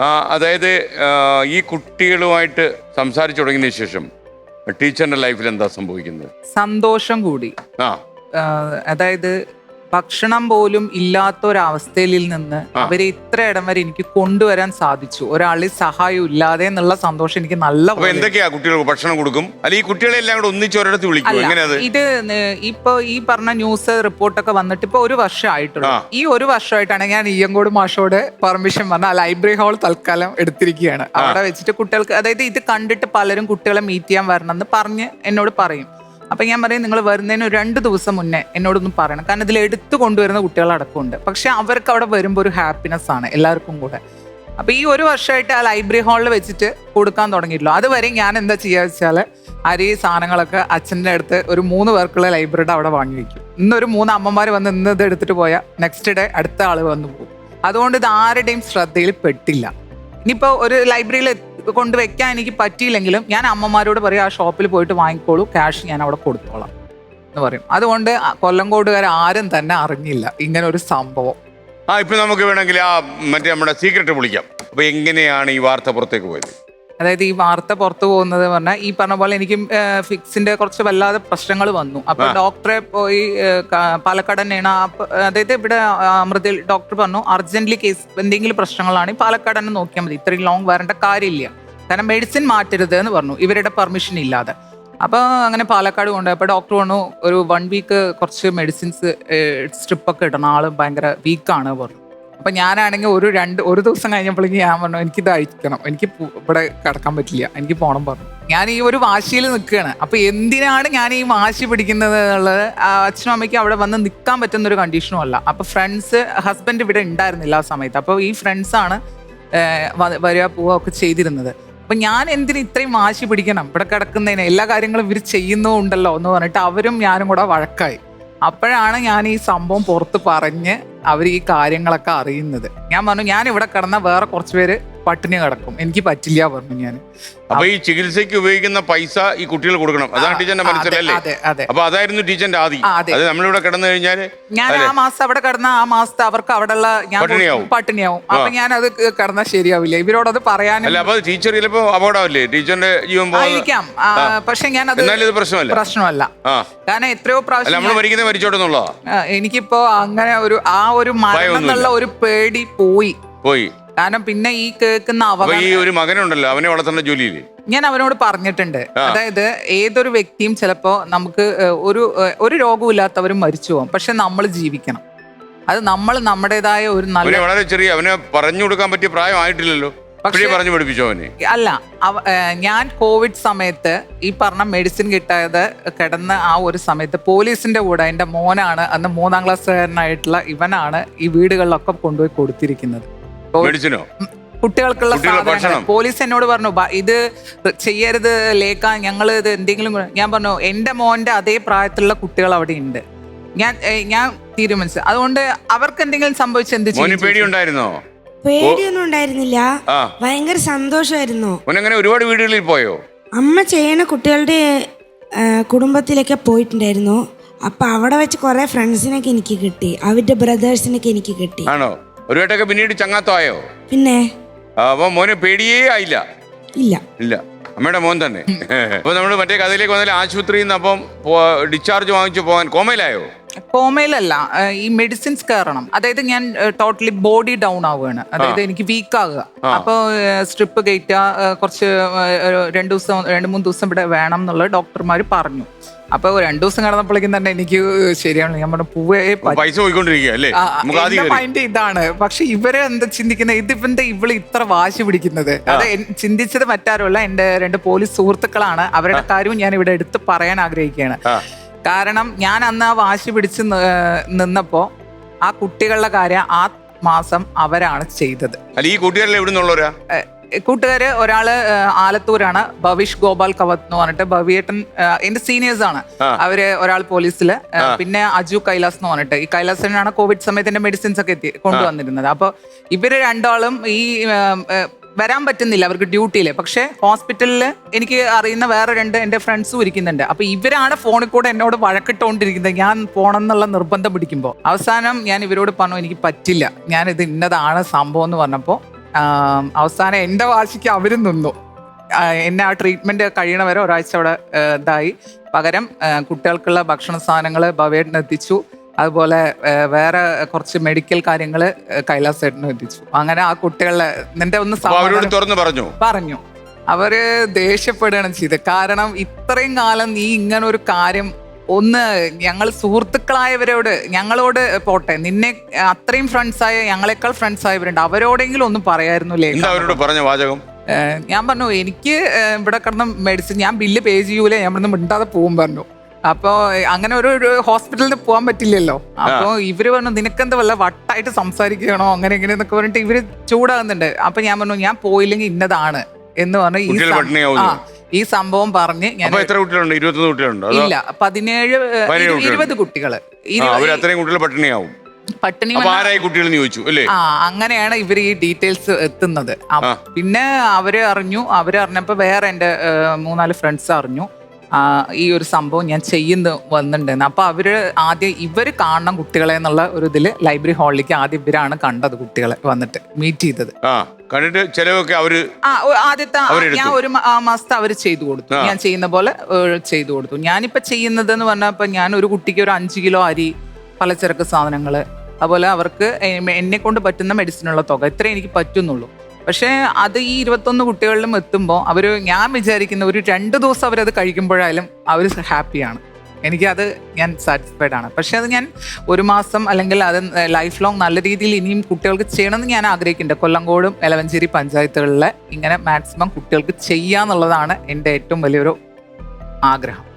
അതായത് ഈ കുട്ടികളുമായിട്ട് സംസാരിച്ചു തുടങ്ങിയതിന് ശേഷം ടീച്ചറിന്റെ ലൈഫിൽ എന്താ സംഭവിക്കുന്നത്? സന്തോഷം കൂടി. ആ അതായത് ഭക്ഷണം പോലും ഇല്ലാത്ത ഒരവസ്ഥയിൽ നിന്ന് അവരെ ഇത്ര ഇടം വരെ എനിക്ക് കൊണ്ടുവരാൻ സാധിച്ചു. ഒരാളിൽ സഹായം ഇല്ലാതെ എന്നുള്ള സന്തോഷം എനിക്ക് നല്ല അപ്പൊ എന്തൊക്കെയാ കുട്ടികൾക്ക് ഭക്ഷണം കൊടുക്കും? അല്ല ഈ കുട്ടികളെ എല്ലാം കൂടെ ഒന്നിച്ച് ഒരിടത്ത് വിളിക്കും ഇത് ഇപ്പൊ ഈ പറഞ്ഞ ന്യൂസ് റിപ്പോർട്ടൊക്കെ വന്നിട്ട് ഇപ്പൊ ഒരു വർഷം ആയിട്ടുള്ളൂ. ഈ ഒരു വർഷമായിട്ടാണ് ഞാൻ ഇയ്യങ്കോട് മാഷോട് പെർമിഷൻ വന്ന ലൈബ്രറി ഹാൾ തൽക്കാലം എടുത്തിരിക്കുകയാണ്. അവിടെ വെച്ചിട്ട് കുട്ടികൾക്ക് അതായത് ഇത് കണ്ടിട്ട് പലരും കുട്ടികളെ മീറ്റ് ചെയ്യാൻ വരണം എന്ന് പറഞ്ഞ് എന്നോട് പറയും. അപ്പൊ ഞാൻ പറയും നിങ്ങൾ വരുന്നതിന് രണ്ട് ദിവസം മുന്നേ എന്നോടൊന്നും പറയണം. കാരണം ഇതിൽ എടുത്തു കൊണ്ടുവരുന്ന കുട്ടികളടക്കമുണ്ട് പക്ഷെ അവർക്ക് അവിടെ വരുമ്പോൾ ഒരു ഹാപ്പിനെസ് ആണ് എല്ലാവർക്കും കൂടെ. അപ്പോൾ ഈ ഒരു വർഷമായിട്ട് ആ ലൈബ്രറി ഹാളിൽ വെച്ചിട്ട് കൊടുക്കാൻ തുടങ്ങിയിട്ടുള്ളൂ. അതുവരെ ഞാൻ എന്താ ചെയ്യുക വെച്ചാൽ അരി സാധനങ്ങളൊക്കെ അച്ഛന്റെ അടുത്ത് ഒരു മൂന്ന് പേർക്കുള്ള ലൈബ്രറിയുടെ അവിടെ വാങ്ങി വെക്കും. ഇന്നൊരു മൂന്ന് അമ്മമാർ വന്ന് ഇന്ന് ഇത് എടുത്തിട്ട് പോയാൽ നെക്സ്റ്റ് ഡേ അടുത്ത ആൾ വന്ന് പോകും. അതുകൊണ്ട് ഇത് ആരുടെയും ശ്രദ്ധയിൽ പെട്ടില്ല. ഇനിയിപ്പോൾ ഒരു ലൈബ്രറിയിൽ കൊണ്ട് വെക്കാൻ എനിക്ക് പറ്റിയില്ലെങ്കിലും ഞാൻ അമ്മമാരോട് പറയും ആ ഷോപ്പിൽ പോയിട്ട് വാങ്ങിക്കോളൂ ക്യാഷ് ഞാൻ അവിടെ കൊടുത്തോളാം. എന്ന് പറയും. അതുകൊണ്ട് കൊല്ലംകോടുകാർ ആരും തന്നെ അറിഞ്ഞില്ല ഇങ്ങനെ ഒരു സംഭവം. ആ ഇപ്പൊ നമുക്ക് വേണമെങ്കിൽ ആ മറ്റേ നമ്മുടെ സീക്രട്ട് വിളിക്കാം. അപ്പൊ എങ്ങനെയാണ് ഈ വാർത്ത പുറത്തേക്ക് പോയത്? അതായത് ഈ വാർത്ത പുറത്തു പോകുന്നത് പറഞ്ഞാൽ ഈ പറഞ്ഞ പോലെ എനിക്ക് ഫിക്സിന്റെ കുറച്ച് വല്ലാതെ പ്രശ്നങ്ങൾ വന്നു. അപ്പൊ ഡോക്ടറെ പോയി പാലക്കാട് തന്നെയാണ് അതായത് ഇവിടെ അമൃതയിൽ ഡോക്ടർ പറഞ്ഞു അർജന്റ്ലി കേസ് എന്തെങ്കിലും പ്രശ്നങ്ങളാണ് പാലക്കാട് തന്നെ നോക്കിയാൽ മതി. ഇത്രയും ലോങ് വരേണ്ട കാര്യമില്ല. കാരണം മെഡിസിൻ മാറ്റരുത് എന്ന് പറഞ്ഞു. ഇവരുടെ പെർമിഷൻ ഇല്ലാതെ. അപ്പൊ അങ്ങനെ പാലക്കാട് കൊണ്ട് അപ്പോൾ ഡോക്ടർ പറഞ്ഞു ഒരു വൺ വീക്ക് കുറച്ച് മെഡിസിൻസ് സ്ട്രിപ്പൊക്കെ ഇടണം. ആൾ ഭയങ്കര വീക്കാണ് പറഞ്ഞു. അപ്പൊ ഞാനാണെങ്കിൽ ഒരു രണ്ട് ഒരു ദിവസം കഴിഞ്ഞപ്പോഴേക്ക് ഞാൻ പറഞ്ഞു എനിക്കിത് അഴിക്കണം. എനിക്ക് ഇവിടെ കിടക്കാൻ പറ്റില്ല. എനിക്ക് പോണം പറഞ്ഞു. ഞാൻ ഈ ഒരു വാശിയിൽ നിൽക്കുകയാണ്. അപ്പൊ എന്തിനാണ് ഞാൻ ഈ വാശി പിടിക്കുന്നത് എന്നുള്ളത്? അച്ഛനും അമ്മയ്ക്ക് അവിടെ വന്ന് നിൽക്കാൻ പറ്റുന്ന ഒരു കണ്ടീഷനും അല്ല. അപ്പൊ ഫ്രണ്ട്സ് ഹസ്ബൻഡ് ഇവിടെ ഉണ്ടായിരുന്നില്ല ആ സമയത്ത്. അപ്പോൾ ഈ ഫ്രണ്ട്സാണ് വരിക പോവുക ഒക്കെ ചെയ്തിരുന്നത്. അപ്പൊ ഞാൻ എന്തിന് ഇത്രയും വാശി പിടിക്കണം? ഇവിടെ കിടക്കുന്നതിന് എല്ലാ കാര്യങ്ങളും ഇവർ ചെയ്യുന്നുണ്ടല്ലോ എന്ന് പറഞ്ഞിട്ട് അവരും ഞാനും കൂടെ വഴക്കായി. അപ്പോഴാണ് ഞാൻ ഈ സംഭവം പുറത്ത് പറഞ്ഞ് അവർ ഈ കാര്യങ്ങളൊക്കെ അറിയുന്നത്. ഞാൻ പറഞ്ഞു ഞാൻ ഇവിടെ കിടന്ന വേറെ കുറച്ച് പേര് പട്ടിണി കടക്കും. എനിക്ക് പറ്റില്ല പറഞ്ഞു ഞാൻ അപ്പൊ ഈ ചികിത്സയ്ക്ക് ഉപയോഗിക്കുന്ന പൈസ ഈ കുട്ടികൾ കൊടുക്കണം. അതാണ് ടീച്ചറിന്റെ മനസ്സിലല്ലേ? അപ്പൊ അതായിരുന്നു ടീച്ചറിന്റെ ആദ്യം അതെ. നമ്മളിവിടെ കിടന്നു കഴിഞ്ഞാൽ ഞാൻ ആ മാസം അവിടെ കിടന്ന ആ മാസത്തെ അവർക്ക് അവിടെയുള്ള ഞാൻ പട്ടിണിയാവും. പട്ടിണിയാവും. അപ്പൊ ഞാൻ അത് കിടന്നാൽ ശരിയാവില്ല. ഇവരോടത് പറയാനും അല്ല അപ്പൊ ടീച്ചർ ചിലപ്പോ അപകടമല്ലേ? ടീച്ചറിന്റെ ജീവൻ ആയിരിക്കാം. പക്ഷെ ഞാൻ അത് പ്രശ്നമല്ല. പ്രശ്നമല്ല. കാരണം എത്രയോ പ്രാവശ്യം നമ്മൾ മരിക്കുന്നത് എനിക്കിപ്പോ അങ്ങനെ ഒരു ആ ഒരു മരണം എന്നുള്ള ഒരു പേടി പോയി. പോയി. കാരണം പിന്നെ ഈ കേൾക്കുന്ന അപ്പൊ അവകാശം ഈ ഒരു മകനുണ്ടല്ലോ അവനെ വളർത്തേണ്ട ജോലിയില്ലേ? ഞാൻ അവനോട് പറഞ്ഞിട്ടുണ്ട്. അതായത് ഏതൊരു വ്യക്തിയും ചിലപ്പോ നമുക്ക് ഏഹ്, ഒരു ഏഹ്, ഒരു രോഗമില്ലാത്തവരും മരിച്ചു പോകും. പക്ഷെ നമ്മൾ ജീവിക്കണം. അത് നമ്മൾ നമ്മുടേതായ ഒരു നല്ല വളരെ ചെറിയ അവനെ പറഞ്ഞു കൊടുക്കാൻ പറ്റിയ പ്രായമായിട്ടില്ലല്ലോ. പക്ഷേ പറഞ്ഞു പഠിപ്പിച്ചോ അവനെ? അല്ല അവ ഏഹ്, ഞാൻ കോവിഡ് സമയത്ത് ഈ പറഞ്ഞ മെഡിസിൻ കിട്ടാതെ കിടന്ന ആ ഒരു സമയത്ത് പോലീസിന്റെ കൂടെ എന്റെ മോനാണ് അന്ന് മൂന്നാം ക്ലാസ്സുകാരനായിട്ടുള്ള ഇവനാണ് ഈ വീടുകളിലൊക്കെ കൊണ്ടുപോയി കൊടുത്തിരിക്കുന്നത്. മെഡിസിനോ കുട്ടികൾക്കുള്ള സാധനങ്ങൾ. പോലീസ് എന്നോട് പറഞ്ഞു "ബ- ഇത് ചെയ്യരുത് ലേക്കാൻ ഞങ്ങൾ ഇത് എന്തെങ്കിലും ഞാൻ പറഞ്ഞു എന്റെ മോന്റെ അതേ പ്രായത്തിലുള്ള കുട്ടികൾ അവിടെ ഉണ്ട് ഞാൻ ഞാൻ തീരുമാനിച്ചു. അതുകൊണ്ട് അവർക്ക് എന്തെങ്കിലും സംഭവിച്ചു എന്ത് ചെയ്യും പേടിയുണ്ടായിരുന്നോ? പേടിയൊന്നും ഉണ്ടായിരുന്നില്ല. ഭയങ്കര സന്തോഷമായിരുന്നു. ഒരുപാട് വീടുകളിൽ പോയോ? അമ്മ ചെയ്യണ കുട്ടികളുടെ കുടുംബത്തിലൊക്കെ പോയിട്ടുണ്ടായിരുന്നു. അപ്പൊ അവിടെ വെച്ച് കുറെ ഫ്രണ്ട്സിനൊക്കെ എനിക്ക് കിട്ടി. അവരുടെ ബ്രദേഴ്സിനൊക്കെ എനിക്ക് കിട്ടി. ആണോ? ഒരു വേട്ടൊക്കെ പിന്നീട് ചങ്ങാത്തമായോ? പിന്നെ? അപ്പൊ മോന് പേടിയേ ആയില്ല. ഇല്ല. ഇല്ല. അമ്മയുടെ മോൻ തന്നെ. അപ്പൊ നമ്മൾ മറ്റേ കഥയിലേക്ക് വന്നാലും ആശുപത്രിയിൽ നിന്ന് അപ്പം ഡിസ്ചാർജ് വാങ്ങിച്ചു പോകാൻ കോമയിലായോ? കോമയിലല്ല. ഈ മെഡിസിൻസ് കയറണം. അതായത് ഞാൻ ടോട്ടലി ബോഡി ഡൗൺ ആവുകയാണ്. അതായത് എനിക്ക് വീക്ക് ആകുക അപ്പോൾ സ്ട്രിപ്പ് കയറ്റുക കുറച്ച് രണ്ടു രണ്ട് ദിവസം രണ്ട് മൂന്ന് ദിവസം ഇവിടെ വേണം എന്നുള്ള ഡോക്ടർമാർ പറഞ്ഞു. അപ്പോൾ രണ്ടു ദിവസം കടന്നപ്പോഴേക്കും തന്നെ എനിക്ക് ശരിയാണ് ഞാൻ പറഞ്ഞു പൂവേ പൈസ പോയിക്കൊണ്ടിരിക്കുകയല്ലേ മൈൻഡ് ഇതാണ്. പക്ഷെ ഇവരെ എന്താ ചിന്തിക്കുന്നത് ഇതിപ്പന്താ ഇവൾ ഇത്ര വാശി പിടിക്കുന്നത്. അത് ചിന്തിച്ചത് മറ്റാരുമല്ല എന്റെ രണ്ട് പോലീസ് സുഹൃത്തുക്കളാണ്. അവരുടെ കാര്യവും ഞാൻ ഇവിടെ എടുത്ത് പറയാൻ ആഗ്രഹിക്കുകയാണ്. കാരണം ഞാൻ അന്ന് ആ വാശി പിടിച്ച് നിന്നപ്പോ ആ കുട്ടികളുടെ കാര്യം ആ മാസം അവരാണ് ചെയ്തത്. അല്ല ഈ കുട്ടികളിൽ എവിടെ നിന്നുള്ളവരാ? കൂട്ടുകാര് ഒരാൾ ആലത്തൂരാണ്. ഭവിഷ് ഗോപാൽ കവത്ത് എന്ന് പറഞ്ഞിട്ട് ഭവിയേട്ടൻ എന്റെ സീനിയേഴ്സ് ആണ്. അവർ ഒരാൾ പോലീസിൽ. പിന്നെ അജു കൈലാസ് എന്ന് പറഞ്ഞിട്ട്. ഈ കൈലാസിനാണ് കോവിഡ് സമയത്തിന്റെ മെഡിസിൻസ് ഒക്കെ എത്തി കൊണ്ടുവന്നിരുന്നത്. അപ്പൊ ഇവർ രണ്ടാളും ഈ വരാൻ പറ്റുന്നില്ല അവർക്ക് ഡ്യൂട്ടിയിൽ പക്ഷെ ഹോസ്പിറ്റലിൽ എനിക്ക് അറിയുന്ന വേറെ രണ്ട് എന്റെ ഫ്രണ്ട്സും ഇരിക്കുന്നുണ്ട്. അപ്പൊ ഇവരാണ് ഫോണിൽ കൂടെ എന്നോട് വഴക്കിട്ടുകൊണ്ടിരിക്കുന്നത് ഞാൻ പോണം എന്നുള്ള നിർബന്ധം പിടിക്കുമ്പോൾ അവസാനം ഞാൻ ഇവരോട് പറഞ്ഞു എനിക്ക് പറ്റില്ല. ഞാൻ ഇത് ഇന്നതാണ് സംഭവം എന്ന് പറഞ്ഞപ്പോൾ അവസാനം എന്റെ വാശിക്ക് അവരും നിന്നു. എന്നെ ആ ട്രീറ്റ്മെന്റ് കഴിയണ വരെ ഒരാഴ്ച അവിടെ ഇതായി. പകരം കുട്ടികൾക്കുള്ള ഭക്ഷണ സാധനങ്ങൾ ബവേഡിന് എത്തിച്ചു. അതുപോലെ വേറെ കുറച്ച് മെഡിക്കൽ കാര്യങ്ങൾ കൈലാസേട്ടനും എത്തിച്ചു. അങ്ങനെ ആ കുട്ടികളെ നിന്റെ ഒന്ന് തുറന്നു പറഞ്ഞു. പറഞ്ഞു. അവർ ദേഷ്യപ്പെടുകയാണ് ചെയ്തത്. കാരണം ഇത്രയും കാലം നീ ഇങ്ങനെ ഒരു കാര്യം ഒന്ന് ഞങ്ങൾ സുഹൃത്തുക്കളായവരോട് ഞങ്ങളോട് പോട്ടെ. നിന്നെ അത്രയും ഫ്രണ്ട്സായ ആയ ഞങ്ങളെക്കാൾ ഫ്രണ്ട്സ് ആയവരുണ്ട്. അവരോടെങ്കിലും ഒന്നും പറയായിരുന്നു ലേഖ അവരോട് പറഞ്ഞ വാചകം? ഞാൻ പറഞ്ഞു എനിക്ക് ഏഹ് ഇവിടെ കിടന്ന മെഡിസിൻ ഞാൻ ബില്ല് പേ ചെയ്യൂലേ? ഞാൻ ഇവിടുന്ന് മിണ്ടാതെ പോകും പറഞ്ഞു. അപ്പോ അങ്ങനെ ഒരു ഒരു ഹോസ്പിറ്റലിൽ പോകാൻ പറ്റില്ലല്ലോ. അപ്പൊ ഇവർ പറഞ്ഞു നിനക്കെന്താ വല്ല വട്ടായിട്ട് സംസാരിക്കണോ അങ്ങനെ ഇങ്ങനെ എന്നൊക്കെ പറഞ്ഞിട്ട് ഇവർ ചൂടാകുന്നുണ്ട്. അപ്പൊ ഞാൻ പറഞ്ഞു ഞാൻ പോയില്ലെങ്കിൽ ഇന്നതാണ്. എന്ന് പറഞ്ഞു ഈ കുട്ടികൾ സം- പട്ടിണിയാവുന്നു. ആ, ഈ സംഭവം പറഞ്ഞ് ഞാൻ അപ്പൊ എത്ര കുട്ടികളുണ്ട്? ഇരുപത്തൊന്ന് കുട്ടികളുണ്ട്? അതോ ഇല്ല പതിനേഴ് പതിനേഴ്. ഇരുപത് കുട്ടികൾ. ആ, അവർ അത്രയും കുട്ടികൾ പട്ടിണിയാവും. പട്ടിണി അപ്പൊ ആരായി കുട്ടികൾ ചോദിച്ചു അല്ലേ? ആ അങ്ങനെയാണ് ഇവർ ഈ ഡീറ്റെയിൽസ് എത്തുന്നത്. അ- ആ. പിന്നെ അവർ അറിഞ്ഞു. അവർ അറിഞ്ഞപ്പോ വേറെ എന്റെ ഏഹ്, മൂന്നാൽ ഫ്രണ്ട്സ് അറിഞ്ഞു. ഈ ഒരു സംഭവം ഞാൻ ചെയ്യുന്നു വന്നിട്ടുണ്ടെന്ന്. അപ്പോൾ അവർ ആദ്യം ഇവർ കാണണം കുട്ടികളെ എന്നുള്ള ഒരു ഇതിൽ ലൈബ്രറി ഹാളിലേക്ക് ആദ്യം ഇവരാണ് കണ്ടത് കുട്ടികളെ വന്നിട്ട് മീറ്റ് ചെയ്തത്. കണ്ടിട്ട് ചിലവൊക്കെ അവർ ആദ്യത്തെ ഞാൻ ഒരു മാസത്തെ അവർ ചെയ്തു കൊടുത്തു. ഞാൻ ചെയ്യുന്ന പോലെ ചെയ്തു കൊടുത്തു. ഞാനിപ്പോ ചെയ്യുന്നത് എന്ന് പറഞ്ഞപ്പോ ഞാൻ ഒരു കുട്ടിക്ക് ഒരു അഞ്ച് കിലോ അരി പലചരക്ക് സാധനങ്ങൾ അതുപോലെ അവർക്ക് എന്നെ കൊണ്ട് പറ്റുന്ന മെഡിസിനുള്ള തുക ഇത്രേ എനിക്ക് പറ്റുന്നുള്ളൂ. പക്ഷേ അത് ഈ ഇരുപത്തൊന്ന് കുട്ടികളിലും എത്തുമ്പോൾ അവർ ഞാൻ വിചാരിക്കുന്ന ഒരു രണ്ട് ദിവസം അവരത് കഴിക്കുമ്പോഴായാലും അവർ ഹാപ്പിയാണ്. എനിക്കത് ഞാൻ സാറ്റിസ്ഫൈഡ് ആണ്. പക്ഷേ അത് ഞാൻ ഒരു മാസം അല്ലെങ്കിൽ അത് ലൈഫ് ലോങ് നല്ല രീതിയിൽ ഇനിയും കുട്ടികൾക്ക് ചെയ്യണമെന്ന് ഞാൻ ആഗ്രഹിക്കുന്നുണ്ട്. കൊല്ലങ്കോടും എലവഞ്ചേരി പഞ്ചായത്തുകളിലെ ഇങ്ങനെ മാക്സിമം കുട്ടികൾക്ക് ചെയ്യാന്നുള്ളതാണ് എന്റെ ഏറ്റവും വലിയൊരു ആഗ്രഹം.